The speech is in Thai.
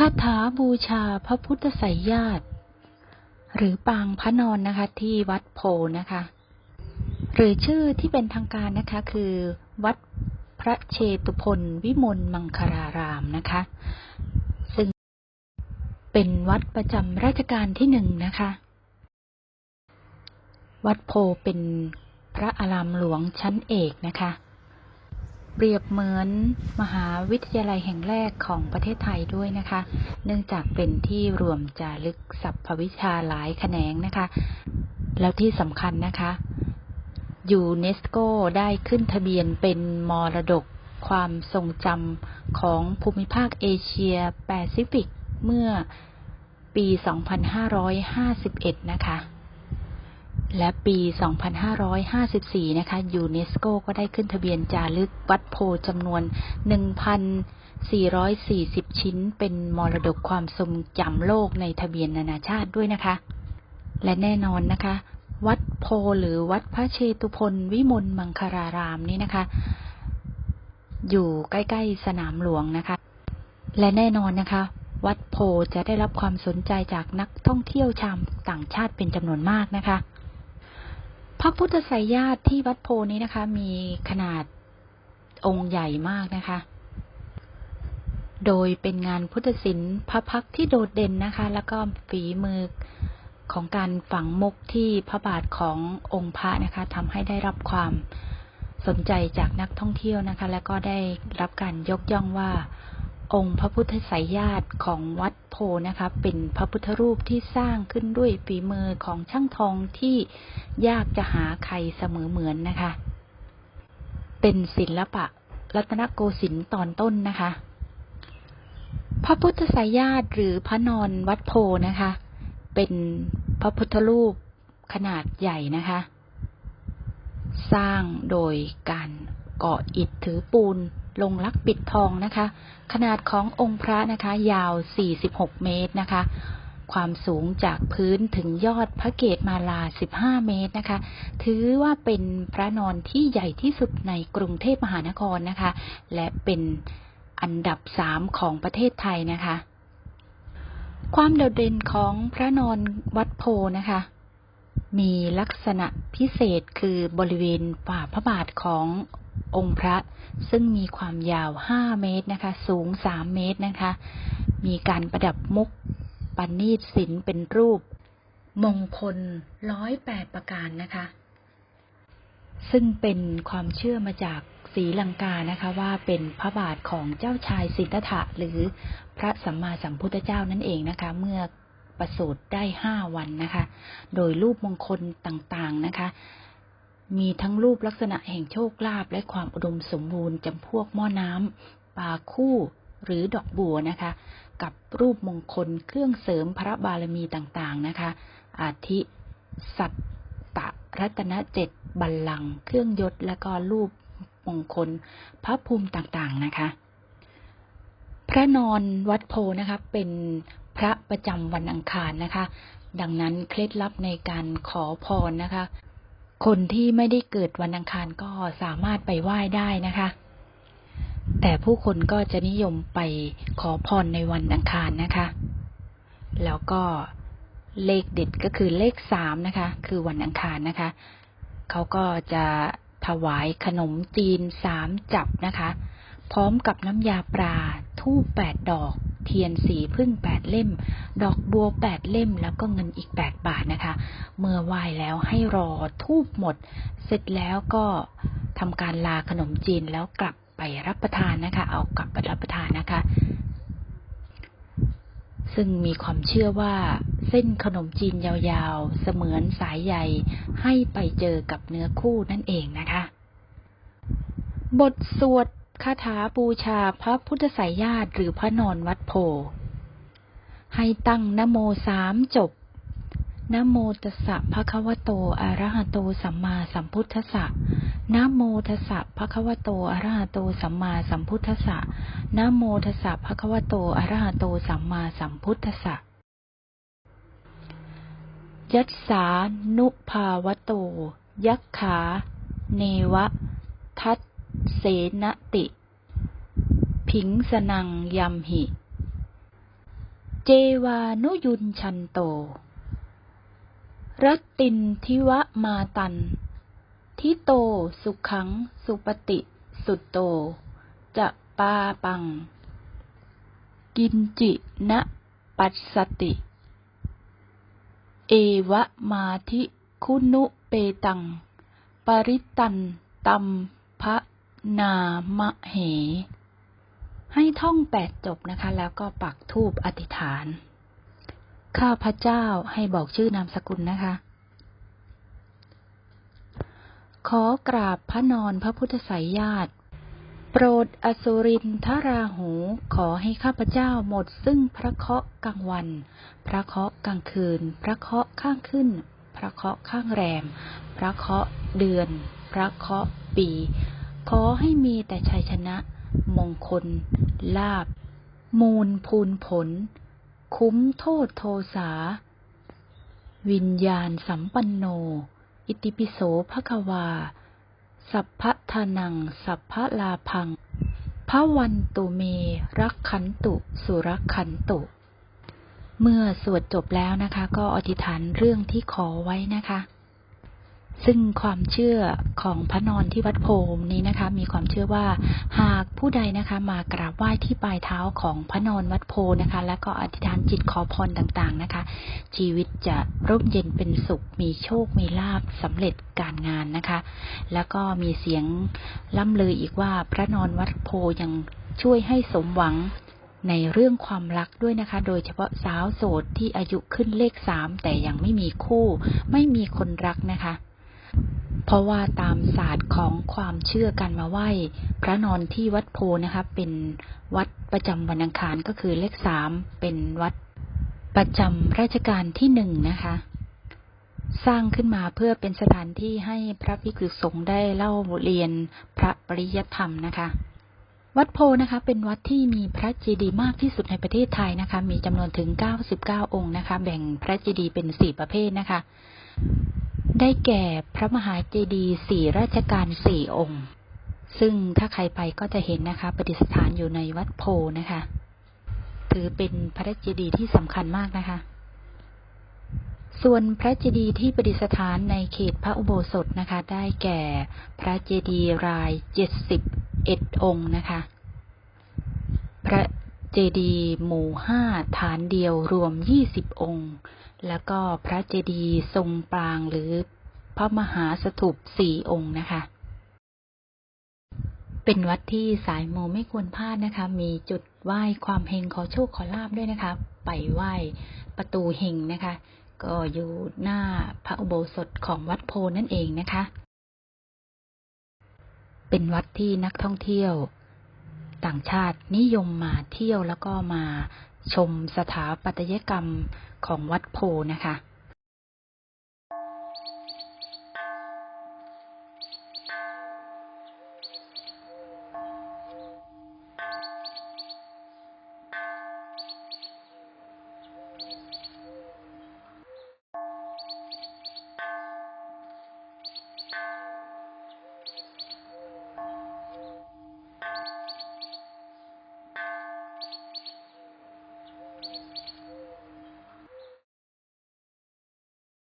คาถาบูชาพระพุทธไสยญาติ หรือปางพระนอนนะคะ ที่วัดโพนะคะ หรือชื่อที่เป็นทางการนะคะ คือ วัดพระเชตุพนวิมลมังคลารามนะคะ ซึ่งเป็นวัดประจำราชการที่หนึ่งนะคะ วัดโพเป็นพระอารามหลวงชั้นเอกนะคะ เปรียบเหมือนมหาวิทยาลัยแห่งแรกของประเทศไทยด้วยนะคะ เนื่องจากเป็นที่รวมจารึกศัพทวิชาหลายแขนงนะคะ แล้วที่สำคัญนะคะยูเนสโกได้ขึ้นทะเบียนเป็นมรดกความทรงจำของภูมิภาคเอเชียแปซิฟิกเมื่อปี 2551 นะคะ และปี 2554 นะคะ ยูเนสโกก็ได้ขึ้นทะเบียนจารึกวัดโพจำนวน 1,440 ชิ้น เป็นมรดกความทรงจำโลกในทะเบียนนานาชาติด้วยนะคะ และแน่นอนนะคะ วัดโพหรือวัดพระเชตุพนวิมลมังคลารามนี้นะคะ อยู่ใกล้ ๆ สนามหลวงนะคะ และแน่นอนนะคะวัดโพจะได้รับความสนใจจากนักท่องเที่ยวชาวต่างชาติเป็นจำนวนมากนะคะ ระพุทธไสยญาติที่วัดโพนี้นะคะ มีขนาดองค์ใหญ่มากนะคะ โดยเป็นงานพุทธศิลป์พระพักที่โดดเด่นนะคะ แล้วก็ฝีมือของการฝังมุกที่พระบาทขององค์พระนะคะทำให้ได้รับความสนใจจากนักท่องเที่ยวนะคะ และก็ได้รับการยกย่องว่า องค์พระพุทธไสยญาติของวัดโพนะคะ เป็นพระพุทธรูปที่สร้างขึ้นด้วยฝีมือของช่างทองที่ยากจะหาใครเสมอเหมือนนะคะ เป็นศิลปะรัตนโกสินทร์ตอนต้นนะคะ พระพุทธไสยญาติหรือพระนอนวัดโพนะคะ เป็นพระพุทธรูปขนาดใหญ่นะคะ สร้างโดยการเกาะอิฐถือปูน ลงลักปิดทองนะคะ ขนาดขององค์พระนะคะ ยาว 46 เมตรนะคะ ความสูงจากพื้นถึงยอดพระเกศมาลา 15 เมตรนะคะ ถือว่าเป็นพระนอนที่ใหญ่ที่สุดในกรุงเทพมหานครนะคะ และเป็นอันดับสามของประเทศไทยนะคะ ความโดดเด่นของพระนอนวัดโพนะคะ มีลักษณะพิเศษคือบริเวณฝ่าพระบาทขององค์พระ ซึ่งมีความยาว 5 เมตรนะคะ สูง 3 เมตรนะคะ มีการประดับมุกปณีตศิลป์เป็นรูป มงคล108ประการนะคะ ซึ่งเป็นความเชื่อมาจากศรีลังกานะคะว่าเป็นพระบาทของเจ้าชายสิทธัตถะหรือพระสัมมาสัมพุทธเจ้านั่นเองนะคะ เมื่อ ประสูติได้ห้าวันนะคะ โดยรูปมงคลต่างๆนะคะ มีทั้งรูปลักษณะแห่งโชคลาภและความอุดมสมบูรณ์จำพวกหม้อน้ำปลาคู่หรือดอกบัวนะคะ กับรูปมงคลเครื่องเสริมพระบารมีต่างๆนะคะ อาทิ สัตตรัตนเจ็ดบัลลังก์เครื่องยศและก็รูปมงคลพระภูมิต่างๆนะคะ พระนอนวัดโพนะคะเป็น พระประจำวันอังคารนะคะ ดังนั้นเคล็ดลับในการขอพรนะคะ คนที่ไม่ได้เกิดวันอังคารก็สามารถไปไหว้ได้นะคะ แต่ผู้คนก็จะนิยมไปขอพรในวันอังคารนะคะ แล้วก็เลขเด็ดก็คือเลขสามนะคะ คือวันอังคารนะคะ เขาก็จะถวายขนมจีนสามจับนะคะ พร้อมกับน้ำยาปลาทูบแปดดอก เทียนสีพึ่งแปดเล่ม ดอกบัวแปดเล่ม แล้วก็เงินอีกแปดบาทนะคะ เมื่อไหว้แล้วให้รอทูบหมด เสร็จแล้วก็ทำการลาขนมจีนแล้วกลับไปรับประทานนะคะ เอากลับไปรับประทานนะคะ ซึ่งมีความเชื่อว่าเส้นขนมจีนยาวๆ เสมือนสายใยให้ไปเจอกับเนื้อคู่นั่นเองนะคะ บทสวด คาถาบูชาพระพุทธไสยญาติหรือพระนอนวัดโพ ให้ตั้งนโมสามจบนโมตัสสะภะคะวะโตอะระหะโตสัมมาสัมพุทธัสสะนโมตัสสะภะคะวะโตอะระหะโตสัมมาสัมพุทธัสสะนโมตัสสะภะคะวะโตอะระหะโตสัมมาสัมพุทธัสสะยัสสานุภาวะโต ยักขา เนวะ ทัต เสนติ ผิงสนังยัมหิ เจวานุยุนชันโต รัตตินทิวะมาตัน ทิโตสุขังสุปฏิสุตโต จะปาปัง กินจินะปัสสติ เอวะมาทิคุนุเปตัง ปริตันตัมภะ นามะเห ให้ท่องแปดจบนะคะ แล้วก็ปักทูปอธิษฐาน ข้าพระเจ้าให้บอกชื่อนามสกุลนะคะ ขอกราบพระนอนพระพุทธไสยญาติ โปรดอสุรินทราหู ขอให้ข้าพเจ้าหมดซึ่งพระเคาะกลางวัน พระเคาะกลางคืน พระเคาะข้างขึ้น พระเคาะข้างแรม พระเคาะเดือน พระเคาะปี ขอให้มีแต่ชัยชนะ มงคล ลาบ มูลพูนผล คุ้มโทษโทสา วิญญาณสัมปันโน อิติปิโสภควา สัพพะทานัง สัพพะลาพังพระวันตุเม รักขันตุ สุรักขันตุ เมื่อสวดจบแล้วนะคะ ก็อธิษฐานเรื่องที่ขอไว้นะคะ ซึ่งความเชื่อของพระนอนที่วัดโพมนี้นะคะ มีความเชื่อว่าหากผู้ใดนะคะมากราบไหว้ที่ปลายเท้าของพระนอนวัดโพนะคะ แล้วก็อธิษฐานจิตขอพรต่างๆนะคะ ชีวิตจะร่มเย็นเป็นสุข มีโชคมีลาบสำเร็จการงานนะคะ แล้วก็มีเสียงล่ำลืออีกว่าพระนอนวัดโพยังช่วยให้สมหวังในเรื่องความรักด้วยนะคะ โดยเฉพาะสาวโสดที่อายุขึ้นเลขสามแต่ยังไม่มีคู่ ไม่มีคนรักนะคะ เพราะว่าตามศาสตร์ของความเชื่อกันมาไหว้ พระนอนที่วัดโพนะคะเป็นวัดประจำวันอังคารก็คือเลขสามเป็นวัดประจำราชการที่หนึ่งนะคะสร้างขึ้นมาเพื่อเป็นสถานที่ให้พระภิกษุสงฆ์ได้เล่าเรียนพระปริยธรรมนะคะ วัดโพนะคะ เป็นวัดที่มีพระเจดีย์มากที่สุดในประเทศไทยนะคะ มีจำนวนถึง 99 องค์นะคะ แบ่งพระเจดีย์เป็นสี่ประเภทนะคะ ได้แก่พระมหาเจดีย์สี่ราชการสี่องค์ ซึ่งถ้าใครไปก็จะเห็นนะคะประดิษฐานอยู่ในวัดโพนะคะ ถือเป็นพระเจดีย์ที่สำคัญมากนะคะ ส่วนพระเจดีย์ที่ประดิษฐานในเขตพระอุโบสถนะคะ ได้แก่พระเจดีย์รายเจ็ดสิบเอ็ดองค์นะคะพระ เจดีย์หมู่ห้าฐานเดียวรวมยี่สิบองค์ แล้วก็พระเจดีย์ทรงปรางหรือพระมหาสถูปสี่องค์นะคะ เป็นวัดที่สายมูไม่ควรพลาดนะคะ มีจุดไหว้ความเฮงขอโชคขอลาบด้วยนะคะ ไปไหว้ประตูเฮงนะคะ ก็อยู่หน้าพระอุโบสถของวัดโพนั่นเองนะคะ เป็นวัดที่นักท่องเที่ยว ต่างชาตินิยมมาเที่ยวแล้วก็มาชมสถาปัตยกรรมของวัดโพนะคะ